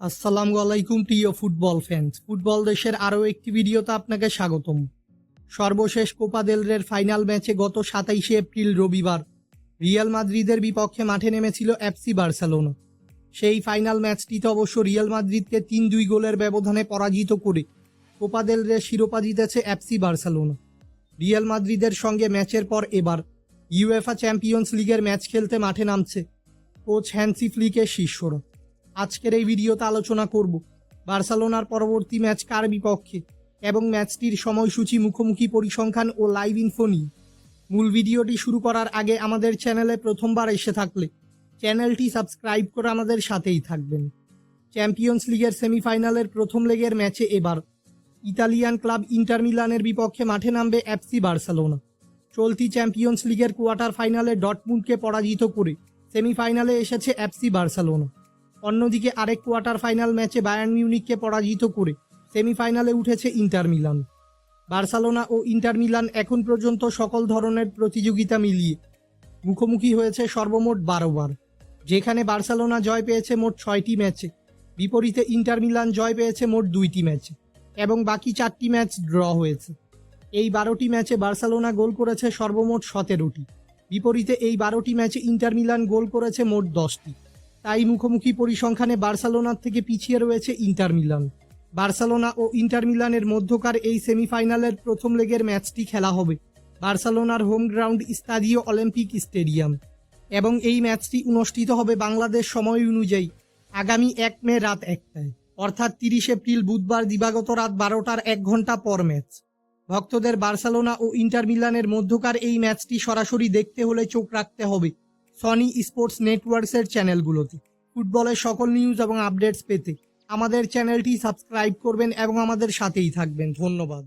আসসালামু আলাইকুম, প্রিয় ফুটবল ফ্যান্স। ফুটবল দেশের আরও একটি ভিডিওতে আপনাকে স্বাগতম। সর্বশেষ কোপা দেল রের ফাইনাল ম্যাচে গত সাতাইশে এপ্রিল রবিবার রিয়াল মাদ্রিদের বিপক্ষে মাঠে নেমেছিল এফসি বার্সেলোনা। সেই ফাইনাল ম্যাচটিতে অবশ্য রিয়াল মাদ্রিদকে তিন দুই গোলের ব্যবধানে পরাজিত করে কোপা দেল রে শিরোপা জিতেছে এফসি বার্সেলোনা। রিয়াল মাদ্রিদের সঙ্গে ম্যাচের পর এবার ইউএফা চ্যাম্পিয়ন্স লিগের ম্যাচ খেলতে মাঠে নামছে কোচ হ্যান্সি ফ্লিকের শিষ্যরা। আজকের এই ভিডিওতে আলোচনা করব বার্সেলোনার পরবর্তী ম্যাচ কার বিপক্ষে এবং ম্যাচটির সময়সূচি, মুখোমুখি পরিসংখ্যান ও লাইভ ইনফো নিয়ে। মূল ভিডিওটি শুরু করার আগে আমাদের চ্যানেলে প্রথমবার এসে থাকলে চ্যানেলটি সাবস্ক্রাইব করে আমাদের সাথেই থাকবেন। চ্যাম্পিয়ন্স লিগের সেমিফাইনালের প্রথম লেগের ম্যাচে এবার ইতালিয়ান ক্লাব ইন্টার মিলানের বিপক্ষে মাঠে নামবে এফসি বার্সেলোনা। চলতি চ্যাম্পিয়ন্স লিগের কোয়ার্টার ফাইনালে ডটমুন্ডকে পরাজিত করে সেমিফাইনালে এসেছে এফসি বার্সেলোনা। অন্যদিকে আরেক কোয়ার্টার ফাইনাল ম্যাচে বায়ার্ন মিউনিককে পরাজিত করে সেমিফাইনালে উঠেছে ইন্টার মিলান বার্সেলোনা ও ইন্টার মিলান এখন পর্যন্ত সকল ধরনের প্রতিযোগিতা মিলিয়ে মুখোমুখি হয়েছে সর্বমোট বারো বার, যেখানে বার্সেলোনা জয় পেয়েছে মোট ছয়টি ম্যাচে বিপরীতে ইন্টার মিলান জয় পেয়েছে মোট দুইটি ম্যাচে এবং বাকি চারটি ম্যাচ ড্র হয়েছে। এই বারোটি ম্যাচে বার্সেলোনা গোল করেছে সর্বমোট সতেরোটি। বিপরীতে এই বারোটি ম্যাচে ইন্টার মিলান গোল করেছে মোট দশটি। তাই মুখোমুখি পরিসংখ্যানে বার্সেলোনার থেকে পিছিয়ে রয়েছে ইন্টার মিলান। বার্সেলোনা ও ইন্টার মিলানের মধ্যকার এই সেমিফাইনালের প্রথম লেগের ম্যাচটি খেলা হবে বার্সেলোনার home ground Stadio Olympic stadium. এবং এই ম্যাচটি অনুষ্ঠিত হবে বাংলাদেশ সময় অনুযায়ী আগামী এক মে রাত একটায়, অর্থাৎ তিরিশ এপ্রিল বুধবার দিবাগত রাত বারোটার এক ঘণ্টা পর ম্যাচ। ভক্তদের বার্সেলোনা ও ইন্টার মিলানের মধ্যকার এই ম্যাচটি সরাসরি দেখতে হলে চোখ রাখতে হবে। সনি স্পোর্টস নেটওয়ার্কসের চ্যানেলগুলোতে ফুটবলের সকল নিউজ এবং আপডেটস পেতে আমাদের চ্যানেলটি সাবস্ক্রাইব করবেন এবং আমাদের সাথেই থাকবেন। ধন্যবাদ।